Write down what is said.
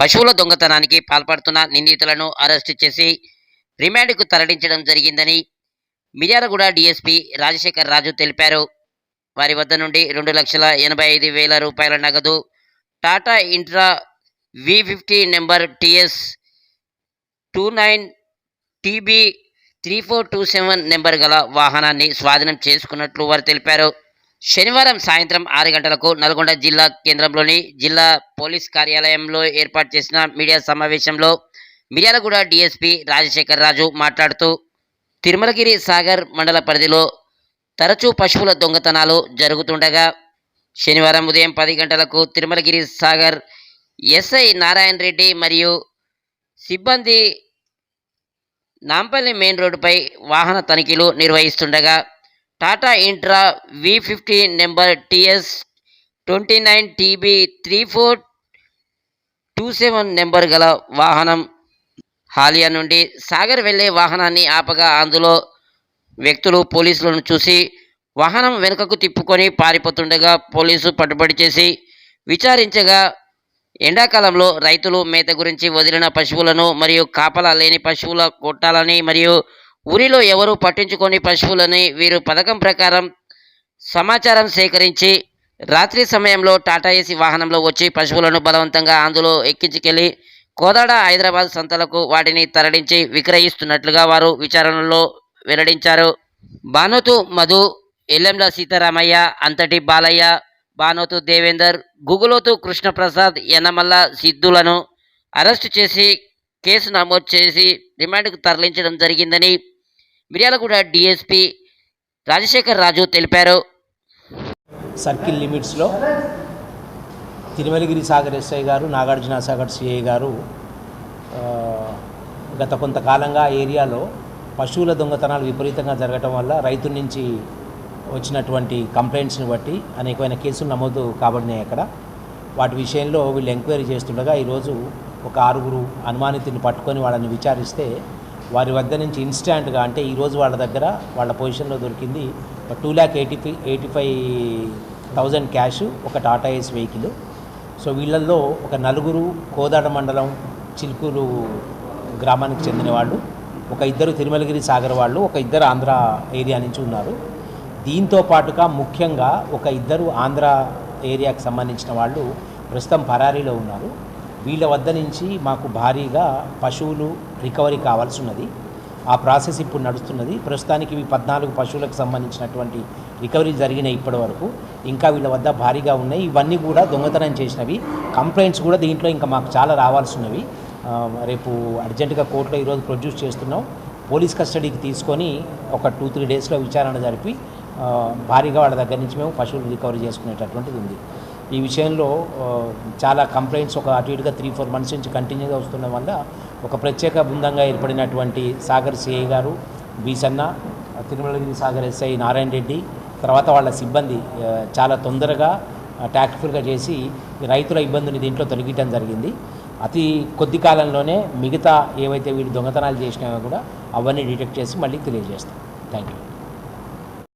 పశువుల దొంగతనానికి పాల్పడుతున్న నిందితులను అరెస్టు చేసి రిమాండ్కు తరలించడం జరిగిందని మిర్యాలగూడ డీఎస్పీ రాజశేఖర్ రాజు తెలిపారు. వారి వద్ద నుండి రెండు లక్షల ఎనభై ఐదు వేల రూపాయల నగదు Tata Intra V fifty number TS two nine TB three four two seven number గల వాహనాన్ని స్వాధీనం చేసుకున్నట్లు వారు తెలిపారు. శనివారం సాయంత్రం ఆరు గంటలకు నల్గొండ జిల్లా కేంద్రంలోని జిల్లా పోలీస్ కార్యాలయంలో ఏర్పాటు చేసిన మీడియా సమావేశంలో మిర్యాలగూడ డీఎస్పీ రాజశేఖర్ రాజు మాట్లాడుతూ తిరుమలగిరి సాగర్ మండల పరిధిలో తరచూ పశువుల దొంగతనాలు జరుగుతుండగా శనివారం ఉదయం పది గంటలకు తిరుమలగిరి సాగర్ ఎస్ఐ నారాయణ రెడ్డి మరియు సిబ్బంది నాంపల్లి మెయిన్ రోడ్డుపై వాహన తనిఖీలు నిర్వహిస్తుండగా Tata Intra V fifty number TS twenty nine TB three four two seven number గల వాహనం హాలియా నుండి సాగర్ వెళ్ళే వాహనాన్ని ఆపగా అందులో వ్యక్తులు పోలీసులను చూసి వాహనం వెనుకకు తిప్పుకొని పారిపోతుండగా పోలీసు పట్టుబడి చేసి విచారించగా ఎండాకాలంలో రైతులు మేత గురించి వదిలిన పశువులను మరియు కాపలా లేని పశువుల కొట్టాలని మరియు ఊరిలో ఎవరు పట్టించుకొని పశువులని వీరు పథకం ప్రకారం సమాచారం సేకరించి రాత్రి సమయంలో టాటా ఏసీ వాహనంలో వచ్చి పశువులను బలవంతంగా అందులో ఎక్కించుకెళ్ళి కోదాడ హైదరాబాద్ సంతలకు వాటిని తరలించి విక్రయిస్తున్నట్లుగా వారు విచారణలో వెల్లడించారు. బానోతు మధు ఎల్లెంల సీతారామయ్య అంతటి బాలయ్య బానోతు దేవేందర్ గుగులోతు కృష్ణప్రసాద్ యనమల్ల సిద్ధులను అరెస్టు చేసి కేసు నమోదు చేసి రిమాండ్కు తరలించడం జరిగిందని మిర్యాలగూడ డిఎస్పీ రాజశేఖర్ రాజు తెలిపారు. సర్కిల్ లిమిట్స్లో తిరుమలగిరి సాగర్ ఎస్ఐ గారు నాగార్జున సాగర్ సిఐ గారు గత కొంతకాలంగా ఏరియాలో పశువుల దొంగతనాలు విపరీతంగా జరగటం వల్ల రైతుల నుంచి వచ్చినటువంటి కంప్లైంట్స్ని బట్టి అనేకమైన కేసులు నమోదు కాబడినాయి అక్కడ. వాటి విషయంలో వీళ్ళు ఎంక్వైరీ చేస్తుండగా ఈరోజు ఒక ఆరుగురు అనుమానితుని పట్టుకొని వాళ్ళని విచారిస్తే వారి వద్ద నుంచి ఇన్స్టాంట్గా అంటే ఈరోజు వాళ్ళ దగ్గర వాళ్ళ పొజిషన్లో దొరికింది two lakh eighty five eighty five thousand cash ఒక టాటా ఏస్ వెహికల్. సో వీళ్ళల్లో ఒక నలుగురు కోదాడ మండలం చిలుకూరు గ్రామానికి చెందిన వాళ్ళు ఒక ఇద్దరు తిరుమలగిరి సాగర్ వాళ్ళు ఒక ఇద్దరు ఆంధ్ర ఏరియా నుంచి ఉన్నారు. దీంతో పాటుగా ముఖ్యంగా ఒక ఇద్దరు ఆంధ్ర ఏరియాకి సంబంధించిన వాళ్ళు ప్రస్తుతం పరారీలో ఉన్నారు. వీళ్ళ వద్ద నుంచి మాకు భారీగా పశువులు రికవరీ కావాల్సి ఉన్నది. ఆ ప్రాసెస్ ఇప్పుడు నడుస్తున్నది. ప్రస్తుతానికి ఇవి పద్నాలుగు పశువులకు సంబంధించినటువంటి రికవరీ జరిగినాయి ఇప్పటి వరకు. ఇంకా వీళ్ళ వద్ద భారీగా ఉన్నాయి. ఇవన్నీ కూడా దొంగతనం చేసినవి. కంప్లైంట్స్ కూడా దీంట్లో ఇంకా మాకు చాలా రావాల్సి ఉన్నవి. రేపు అర్జెంటుగా కోర్టులో ఈరోజు ప్రొడ్యూస్ చేస్తున్నాం. పోలీస్ కస్టడీకి తీసుకొని ఒక టూ త్రీ డేస్లో విచారణ జరిపి భారీగా వాళ్ళ దగ్గర నుంచి మేము పశువులు రికవరీ చేసుకునేటటువంటిది ఉంది. ఈ విషయంలో చాలా కంప్లైంట్స్ ఒక అటు ఇటుగా త్రీ ఫోర్ మంత్స్ నుంచి కంటిన్యూగా వస్తుండడం వల్ల ఒక ప్రత్యేక బృందంగా ఏర్పడినటువంటి సాగర్ సిఐ గారు బీసన్న తిరుమలగిరి సాగర్ ఎస్ఐ నారాయణ రెడ్డి తర్వాత వాళ్ళ సిబ్బంది చాలా తొందరగా ట్యాక్ట్ఫుల్గా చేసి రైతుల ఇబ్బందిని దీంట్లో తొలగించడం జరిగింది. అతి కొద్ది కాలంలోనే మిగతా ఏవైతే వీళ్ళు దొంగతనాలు చేసినాయో కూడా అవన్నీ డిటెక్ట్ చేసి మళ్ళీ తెలియజేస్తాం. Thank you